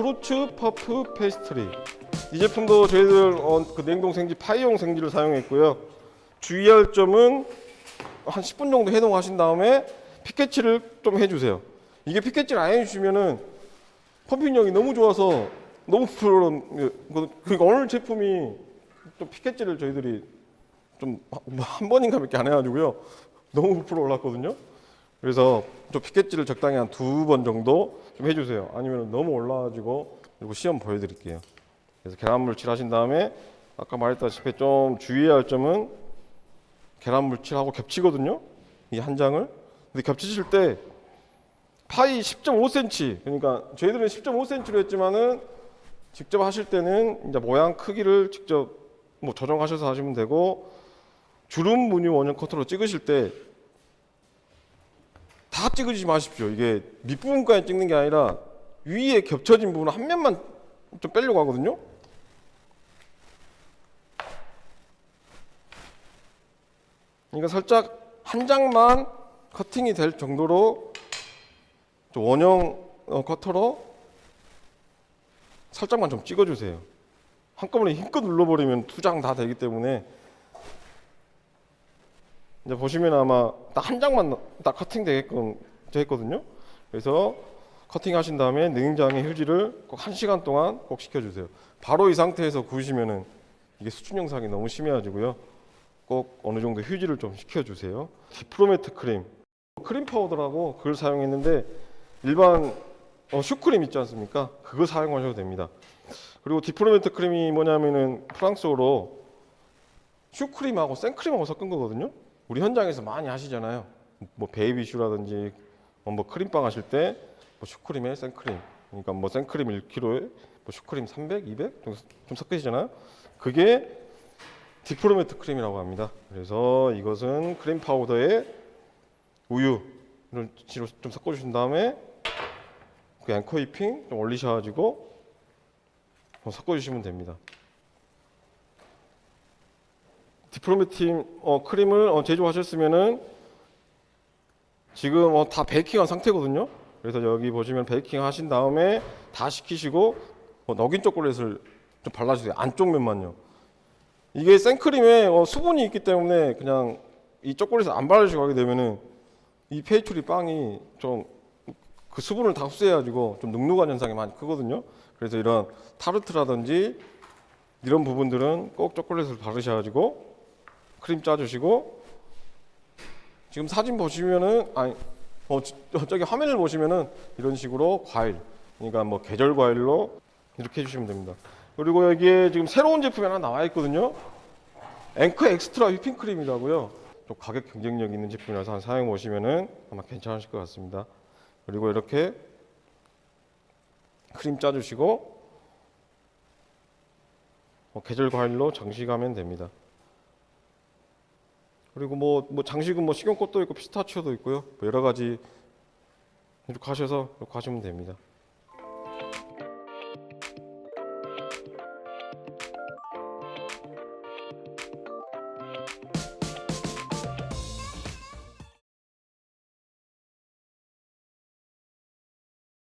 프루츠 퍼프 페이스트리. 이 제품도 저희들 어, 그 냉동 생지 파이용 생지를 사용했고요. 주의할 점은 한 10분 정도 해동하신 다음에 피켓칠을 좀 해주세요. 이게 피켓칠 안 해주시면은 펌핑력이 너무 좋아서 너무 부드러운 그러니까 오늘 제품이 좀 피켓질을 저희들이 좀 한 번인가 몇 개 안 해가지고요 너무 부풀어 올랐거든요. 그래서 좀 피켓질을 적당히 한 두 번 정도 좀 해주세요. 아니면 너무 올라가지고 그리고 시험 보여드릴게요. 그래서 계란 물 칠하신 다음에 아까 말했다시피 좀 주의해야 할 점은 계란 물 칠하고 겹치거든요. 이 한 장을. 근데 겹치실 때 파이 10.5cm 그러니까 저희들은 10.5cm로 했지만은 직접 하실 때는 이제 모양 크기를 직접 뭐 조정하셔서 하시면 되고 주름 무늬 원형 커터로 찍으실 때 다 찍으지 마십시오. 이게 밑부분까지 찍는 게 아니라 위에 겹쳐진 부분 한 면만 좀 빼려고 하거든요. 그러니까 살짝 한 장만 커팅이 될 정도로 좀 원형 어, 커터로 살짝만 좀 찍어주세요. 한꺼번에 힘껏 눌러버리면 두 장 다 되기 때문에 이제 보시면 아마 딱 한 장만 딱 커팅 되게끔 돼 있거든요. 그래서 커팅 하신 다음에 냉장의 휴지를 꼭 한 시간 동안 꼭 식혀주세요. 바로 이 상태에서 구우시면은 이게 수축 영상이 너무 심해가지고요. 꼭 어느 정도 휴지를 좀 식혀주세요. 디프로메트 크림, 크림 파우더라고 그걸 사용했는데 일반 어, 슈크림 있지 않습니까? 그거 사용하셔도 됩니다. 그리고 디프로메트 크림이 뭐냐면은 프랑스어로 슈크림하고 생크림하고 섞은 거거든요. 우리 현장에서 많이 하시잖아요. 뭐 베이비슈라든지 어, 뭐 크림빵 하실 때 뭐 슈크림에 생크림. 그러니까 뭐 생크림 1kg에 뭐 슈크림 300, 200 좀, 좀 섞으시잖아요. 그게 디프로메트 크림이라고 합니다. 그래서 이것은 크림 파우더에 우유를 좀 섞어주신 다음에 그 앵커 휘핑 좀 올리셔가지고 좀 섞어주시면 됩니다. 디프로메틴 어, 크림을 어, 제조하셨으면은 지금 어, 다 베이킹한 상태거든요. 그래서 여기 보시면 베이킹 하신 다음에 다 식히시고 어, 너긴 초콜릿을 좀 발라주세요. 안쪽 면만요. 이게 생크림에 어, 수분이 있기 때문에 그냥 이 초콜릿을 안 바르시고 하게 되면은 이 페이츄리 빵이 좀 그 수분을 다 흡수해가지고 좀 눅눅한 현상이 많이 크거든요. 그래서 이런 타르트라든지 이런 부분들은 꼭 초콜릿을 바르셔가지고 크림 짜주시고 지금 사진 보시면은 아니 어 저- 저기 화면을 보시면은 이런 식으로 과일 그러니까 뭐 계절 과일로 이렇게 해주시면 됩니다. 그리고 여기에 지금 새로운 제품이 하나 나와 있거든요. 앵커 엑스트라 휘핑 크림이라고요. 좀 가격 경쟁력 있는 제품이라서 한 사용 보시면은 아마 괜찮으실 것 같습니다. 그리고 이렇게 크림 짜주시고 어, 계절 과일로 장식하면 됩니다. 그리고 뭐, 뭐 장식은 뭐 식용꽃도 있고 피스타치오도 있고요. 뭐 여러 가지 이렇게 하셔서 이렇게 하시면 됩니다.